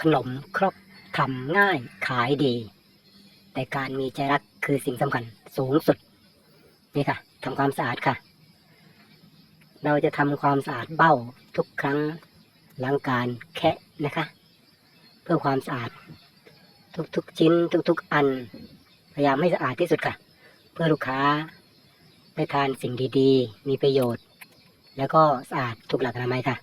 ขนมครกทำง่ายขายดี แต่การมีใจรักคือสิ่งสำคัญสูงสุด นี่ค่ะทำความสะอาดค่ะ เราจะทำความสะอาดเบ้าทุกครั้งหลังการแคะนะคะ เพื่อความสะอาด ทุกๆชิ้นทุกๆอัน พยายามให้สะอาดที่สุดค่ะ เพื่อลูกค้าได้ทานสิ่งดีๆ มีประโยชน์ แล้วก็สะอาดถูกหลักอนามัยค่ะ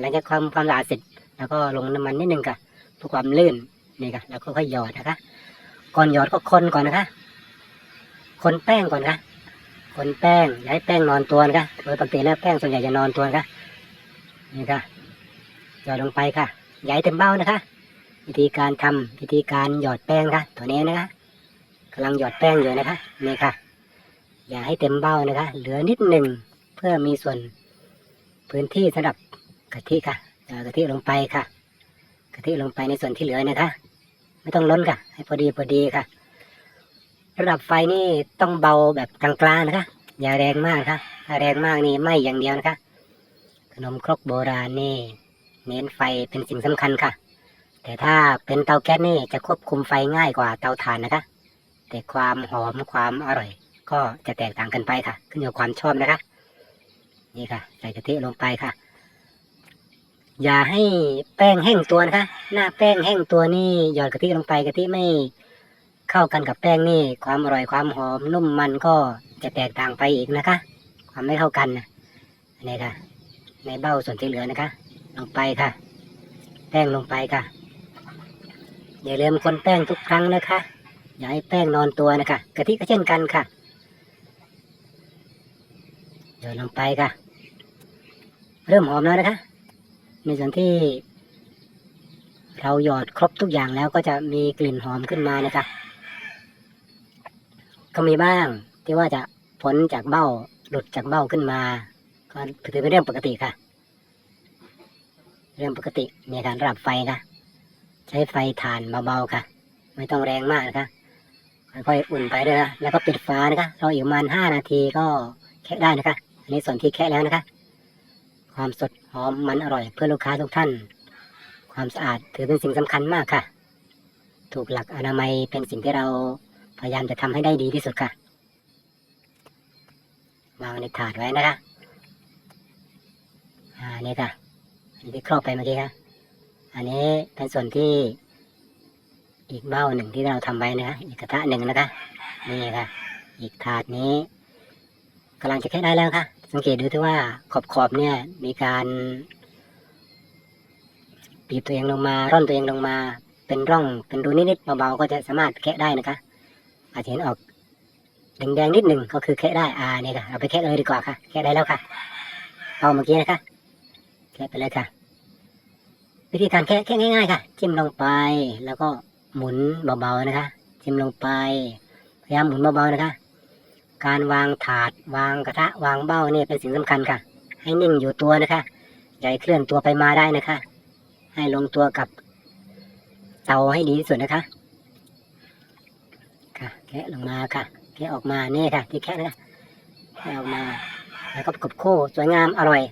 หลังจากความความสะอาดเสร็จ แล้วก็ลงน้ำมันนิดนึงค่ะ เพื่อความลื่นนี่ค่ะแล้วค่อยๆหยอดนะคะ ก่อนหยอดก็คนก่อนนะคะ คนแป้งก่อนค่ะ คนแป้งอย่าให้แป้งนอนตัวนะคะโดยปกติแล้วแป้งส่วนใหญ่จะนอนตัวนะคะนี่ค่ะหยอดลงไปค่ะอย่าให้เต็มเบ้านะคะ วิธีการทำวิธีการหยอดแป้งค่ะตัวนี้นะคะกำลังหยอดแป้งอยู่นะคะนี่ค่ะ อย่าให้เต็มเบ้านะคะ เหลือนิดหนึ่งเพื่อมีส่วนพื้นที่สำหรับกะทิค่ะหยอดกะทิลงไปค่ะ กะทิลงไปในส่วนที่เหลือนะคะ ไม่ต้องล้นค่ะ ให้พอดีพอดีค่ะ ระดับไฟนี่ต้องเบาแบบกลางๆนะคะ อย่าแรงมากค่ะถ้าแรงมากนี่ไหมอย่างเดียวนะคะ ขนมครกโบราณนี่ เน้นไฟเป็นสิ่งสำคัญค่ะ แต่ถ้าเป็นเตาแก๊สนี่จะควบคุมไฟง่ายกว่าเตาถ่านนะคะ แต่ความหอมความอร่อย ก็จะแตกต่างกันไปค่ะ ขึ้นอยู่กับความชอบนะคะ นี่ค่ะ ใส่กะทิลงไปค่ะ อย่าให้แป้งแห้งตัวนะคะ หน้าแป้งแห้งตัวนี่หยอดกะทิลงไปกะทิไม่เข้ากันกับแป้งนี่ ความอร่อยความหอมนุ่มมันก็จะแตกต่างไปอีกนะคะ ความไม่เท่ากันนะอันนี้ค่ะ ในเบ้าส่วนที่เหลือนะคะ ลงไปค่ะ แป้งลงไปค่ะ อย่าลืมคนแป้งทุกครั้งนะคะ อย่าให้แป้งนอนตัวนะคะกะทิก็เช่นกันค่ะเดี๋ยวลงไปค่ะ เริ่มหอมแล้วนะคะ ในส่วนที่ เราหยอดครบทุกอย่างแล้วก็จะมีกลิ่นหอมขึ้นมานะคะก็มีบ้างที่ว่าจะผลจากเบ้าหลุดจากเบ้าขึ้นมา ก็ถือเป็นเรื่องปกติค่ะ เรื่องปกติในการรับไฟค่ะ ใช้ไฟถ่านเบาๆค่ะ ไม่ต้องแรงมากนะคะค่อยๆอุ่นไปด้วยนะแล้วก็ปิดฝานะคะรออีกประมาณห้านาทีก็แคะได้นะคะอันนี้ส่วนที่แคะแล้วนะคะ ความสดหอมมันอร่อยเพื่อลูกค้าทุกท่าน ความสะอาดถือเป็นสิ่งสำคัญมากค่ะ ถูกหลักอนามัยเป็นสิ่งที่เราพยายามจะทำให้ได้ดีที่สุดค่ะวางในถาดไว้นะคะอ่านี่ค่ะอันนี้ที่ครอบไปเมื่อกี้ค่ะอันนี้เป็นส่วนที่อีกเบ้าหนึ่งที่เราทำไว้นะคะอีกกระทะหนึ่งนะคะนี่ค่ะ อีกถาดนี้กำลังจะแค่ได้แล้วค่ะ สังเกตดูที่ว่าขอบขอบเนี่ยมีการบีบตัวเองลงมา ร่อนตัวเองลงมา เป็นร่องเป็นรูนิดๆเบาๆก็จะสามารถแคะได้นะคะ อาจจะเห็นออกแดงๆนิดหนึ่งก็คือแคะได้อ่านี่ค่ะเราไปแคะเลยดีกว่าค่ะ แคะได้แล้วค่ะเอาเมื่อกี้นะคะแคะไปเลยค่ะวิธีการแค่แค่ง่ายๆค่ะ จิ้มลงไปแล้วก็หมุนเบาๆนะคะ จิ้มลงไป พยายามหมุนเบาๆนะคะ การวางถาด วางกระทะ วางเบ้าเนี่ยเป็นสิ่งสำคัญค่ะ ให้นิ่งอยู่ตัวนะคะอย่าให้เคลื่อนตัวไปมาได้นะคะ ให้ลงตัวกับเตาให้ดีที่สุดนะคะ ค่ะแคะลงมาค่ะแคะออกมาเนี่ยค่ะ ที่แคะนะคะแคะออกมา แล้วก็กบโค้สวยงามอร่อย